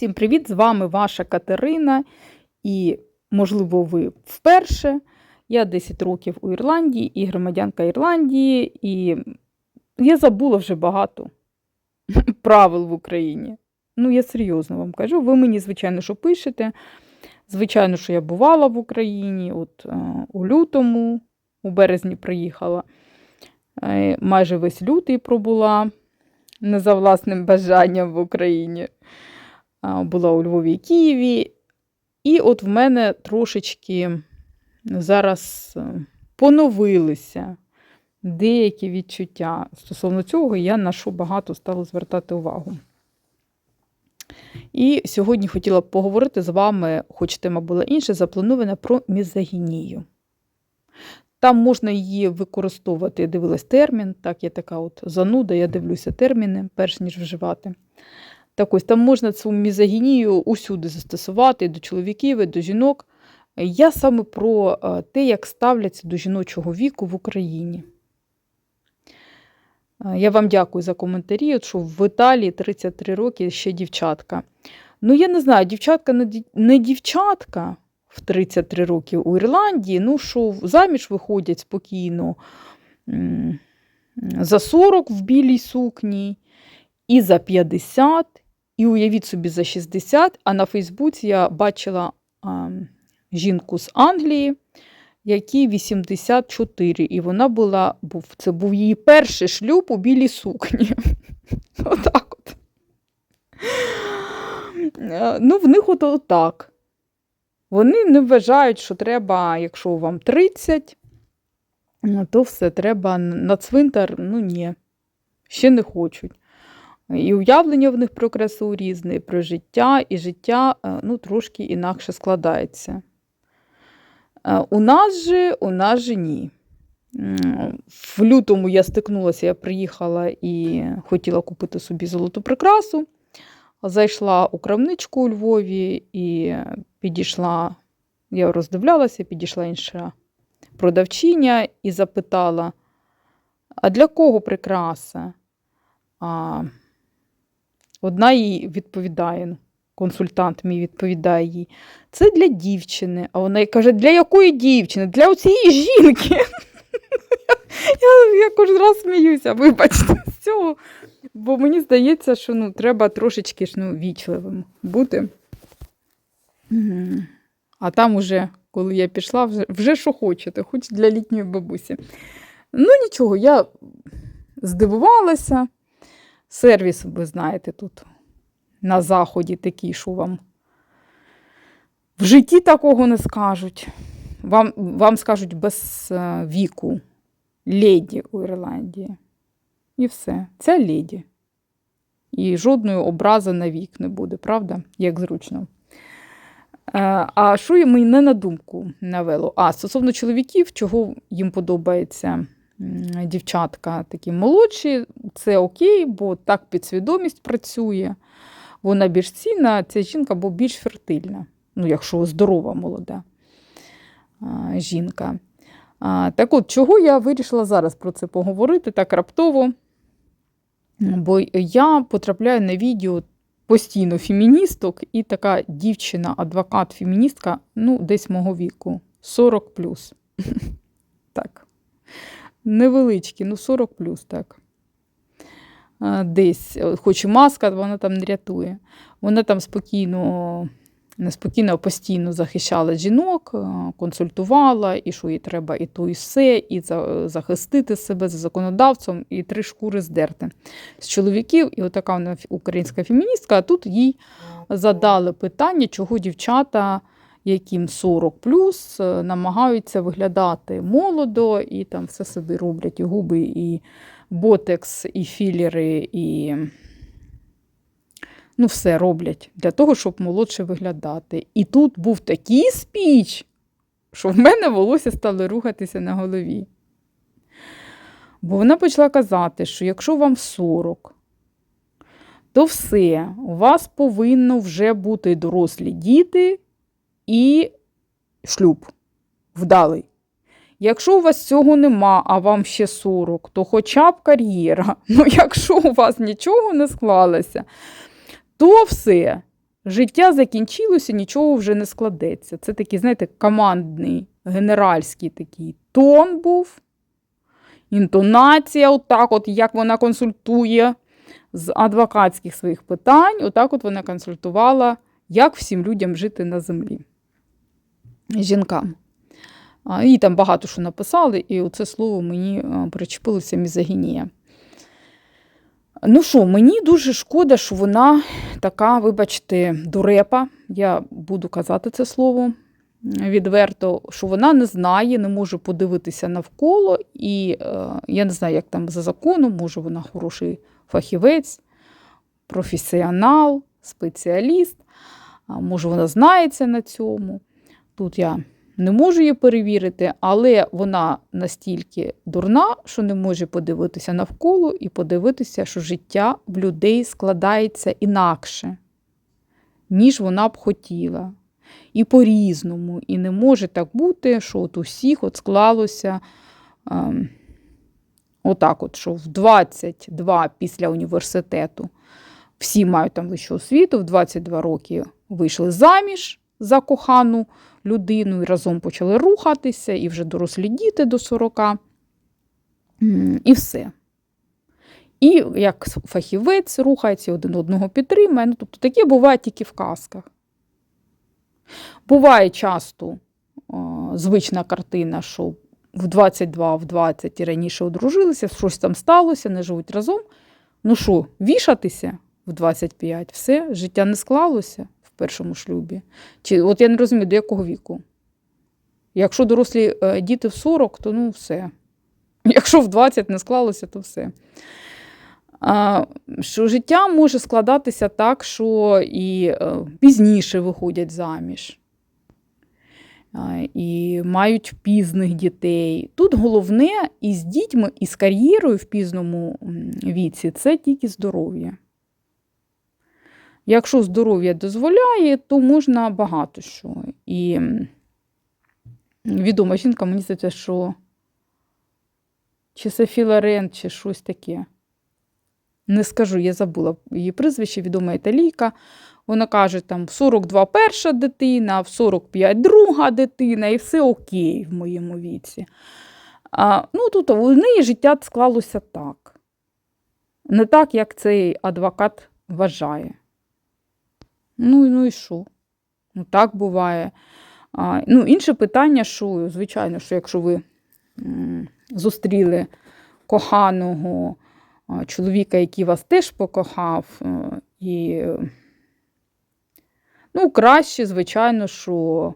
Всім привіт! З вами ваша Катерина. І, можливо, ви вперше. Я 10 років у Ірландії і громадянка Ірландії, і я забула вже багато правил в Україні. Ну, я серйозно вам кажу. Ви мені, звичайно, що пишете. Звичайно, що я бувала в Україні, от е, у лютому, у березні приїхала. Е, майже весь лютий пробула не за власним бажанням в Україні. Була у Львові і Києві. І от в мене трошечки зараз е, поновилися деякі відчуття. Стосовно цього, я на що багато стала звертати увагу. І сьогодні хотіла б поговорити з вами, хоч тема була інша, запланована про мізогінію. Там можна її використовувати, я дивилась термін, так, я така от зануда, я дивлюся терміни, перш ніж вживати. Так ось там можна цю мізогінію усюди застосувати і до чоловіків, і до жінок. Я саме про е, те, як ставляться до жіночого віку в Україні. Е, Я вам дякую за коментарі, що в Італії 33 роки ще дівчатка. Ну, я не знаю, дівчатка не дівчатка в 33 роки у Ірландії, ну що заміж виходять спокійно за 40 в білій сукні, і за 50, і уявіть собі за 60. А на Фейсбуці я бачила а, жінку з Англії, якій 84, і вона була, був, це був її перший шлюб у білій сукні. Отак от. Е, Ну, в них от отак. Вони не вважають, що треба, якщо вам 30, ну, то все треба на цвинтар, ну ні, ще не хочуть. І уявлення в них про красу різне, про життя, і життя е, ну, трошки інакше складається. Е, У нас же, у нас же ні. В лютому я стикнулася, я приїхала і хотіла купити собі золоту прикрасу. Зайшла у крамничку у Львові і підійшла, я роздивлялася, підійшла інша продавчиня і запитала: а для кого прикраса? А одна їй відповідає, консультант мій відповідає їй, це для дівчини. А вона каже, для якої дівчини? Для цієї жінки. Я, я кожен раз сміюся, вибачте, з цього. Бо мені здається, що ну, треба трошечки ж, ну, вічливим бути. А там уже, коли я пішла, вже, вже що хочете, хоч для літньої бабусі. Ну, нічого, я здивувалася. Сервіс, ви знаєте, тут на заході такий, що вам в житті такого не скажуть. Вам, вам скажуть без е, віку леді у Ірландії. І все. Це леді. І жодної образи на вік не буде, правда? Як зручно. Е, А що й мене на думку навело? А, стосовно чоловіків, чого їм подобається дівчатка такі молодші, це окей, бо так підсвідомість працює. Вона більш цінна, ця жінка, бо більш фертильна. Ну, якщо здорова молода жінка. Так от, чого я вирішила зараз про це поговорити так раптово? Бо я потрапляю на відео постійно феміністок, і така дівчина, адвокат, феміністка, ну, десь мого віку, 40 плюс. Невеличкі, ну 40 плюс, так. Десь, е, хоч і маска, вона там не рятує. Вона там спокійно, не спокійно, а постійно захищала жінок, е, консультувала, і що їй треба і то, і все, і захистити себе за законодавцем, і три шкури здерти з чоловіків. І отака вона українська феміністка, а тут їй задали питання, чого дівчата, яким 40 плюс, е, намагаються виглядати молодо, і там все собі роблять і губи, і ботекс, і філери, і ну, все роблять для того, щоб молодше виглядати. І тут був такий спіч, що в мене волосся стало рухатися на голові. Бо вона почала казати, що якщо вам 40, то все, у вас повинно вже бути дорослі діти і шлюб вдалий. Якщо у вас цього нема, а вам ще 40, то хоча б кар'єра. Ну, якщо у вас нічого не склалося, то все. життя закінчилося, нічого вже не складеться. Це такий, знаєте, командний, генеральський такий тон був. Інтонація, отак, от як вона консультує з адвокатських своїх питань, отак от вона консультувала, як всім людям жити на землі. Жінкам. І там багато що написали, і оце слово мені причепилося мізогінія. Ну що, мені дуже шкода, що вона така, вибачте, дурепа. Я буду казати це слово відверто, що вона не знає, не може подивитися навколо, і е, я не знаю, як там за законом, може вона хороший фахівець, професіонал, спеціаліст, може вона знається на цьому. Тут я не можу її перевірити, але вона настільки дурна, що не може подивитися навколо і подивитися, що життя в людей складається інакше, ніж вона б хотіла. І по-різному. І не може так бути, що от усіх от склалося ем, отак, от, що в 22 після університету всі мають там вищу освіту, в 22 роки вийшли заміж за кохану людину і разом почали рухатися, і вже дорослі діти до 40. І все. І як фахівець рухається, один одного підтримує. Ну, тобто таке буває тільки в казках. Буває часто о, звична картина, що в 22, в 20 і раніше одружилися, щось там сталося, не живуть разом. Ну що, вішатися в 25, все, життя не склалося першому шлюбі. Чи, От я не розумію, до якого віку. Якщо дорослі е, діти в 40, то ну все. Якщо в 20 не склалося, то все. Що життя може складатися так, що і е, пізніше виходять заміж. І мають пізних дітей. Тут головне і з дітьми, і з кар'єрою в пізному віці це тільки здоров'я. Якщо здоров'я дозволяє, то можна багато що. І відома жінка, мені здається, що чи Софі Лорен, чи щось таке. Не скажу, я забула її прізвище, відома італійка. Вона каже, там в 42 перша дитина, в 45 друга дитина, і все окей в моєму віці. А, Ну, тут у неї життя склалося так. Не так, як цей адвокат вважає. Ну, ну і що? Ну, так буває. А, ну, Інше питання, що, звичайно, що якщо ви м, зустріли коханого чоловіка, який вас теж покохав, і, ну, краще, звичайно, що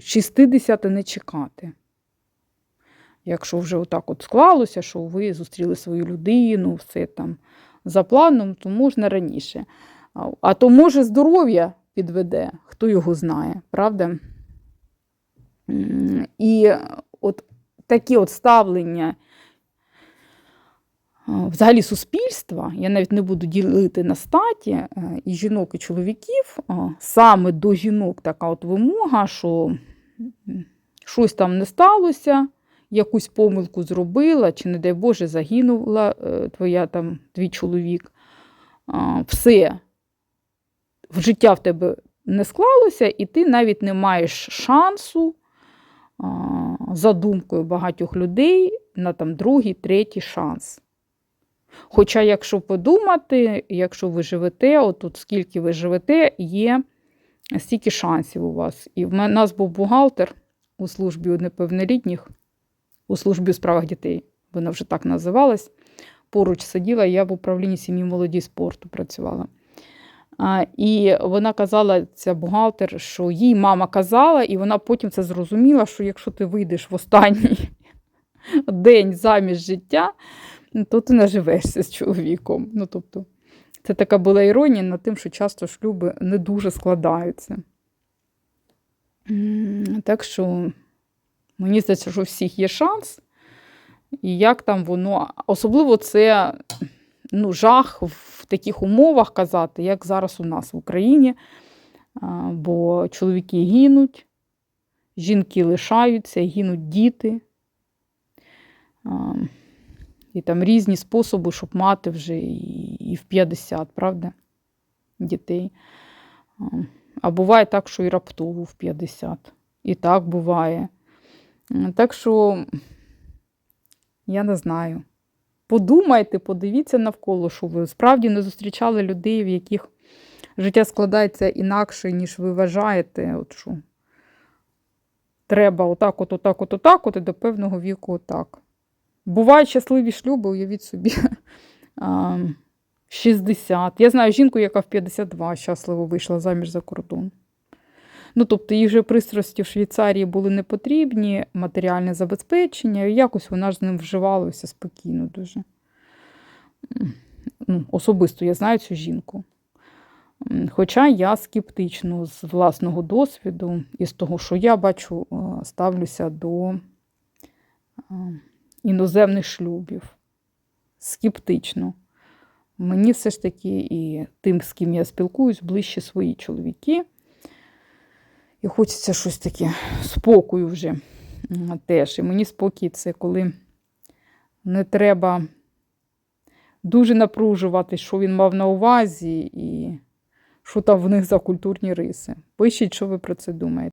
60 не чекати. Якщо вже отак от склалося, що ви зустріли свою людину, все там за планом, то можна раніше. А то, може, здоров'я підведе, хто його знає, правда? І от такі от ставлення взагалі суспільства, я навіть не буду ділити на статі е, і жінок, і чоловіків, саме до жінок така от вимога, що щось там не сталося, якусь помилку зробила, чи, не дай Боже, загинула е, твоя там твій чоловік. Все в життя в тебе не склалося, і ти навіть не маєш шансу. За думкою багатьох людей на там другий, третій шанс. Хоча, якщо подумати, якщо ви живете, отут скільки ви живете, є стільки шансів у вас. І в нас був бухгалтер у службі неповнолітніх, у службі у справах дітей, вона вже так називалась. Поруч сиділа, я в управлінні сім'ї молоді спорту працювала. І вона казала, ця бухгалтер, що їй мама казала, і вона потім це зрозуміла, що якщо ти вийдеш в останній день замість життя, то ти наживешся з чоловіком. Ну, тобто, Це така була іронія над тим, що часто шлюби не дуже складаються. Так що, мені здається, що у всіх є шанс. І як там воно, особливо це ну, жах в таких умовах казати, як зараз у нас в Україні. Бо чоловіки гинуть, жінки лишаються, гинуть діти. І там різні способи, щоб мати вже і в 50, правда, дітей. А, буває так, що і раптово в 50. І так буває. Так що, я не знаю. Подумайте, подивіться навколо, що ви справді не зустрічали людей, в яких життя складається інакше, ніж ви вважаєте. От що треба отак, от, отак, от, отак, от, і до певного віку отак. Бувають щасливі шлюби, уявіть собі. 60. Я знаю жінку, яка в 52 щасливо вийшла заміж за кордон. Ну, тобто, їй вже пристрасті в Швейцарії були не потрібні, матеріальне забезпечення, і якось вона ж з ним вживалася спокійно дуже. Ну, особисто я знаю цю жінку. Хоча я скептично з власного досвіду і з того, що я бачу, е, ставлюся до е, іноземних шлюбів. Скептично. Мені все ж таки і тим, з ким я спілкуюсь, ближче свої чоловіки. І хочеться щось таке спокою вже теж. І мені спокій це коли не треба дуже напружувати, що він мав на увазі, і що там в них за культурні риси. Пишіть, що ви про це думаєте.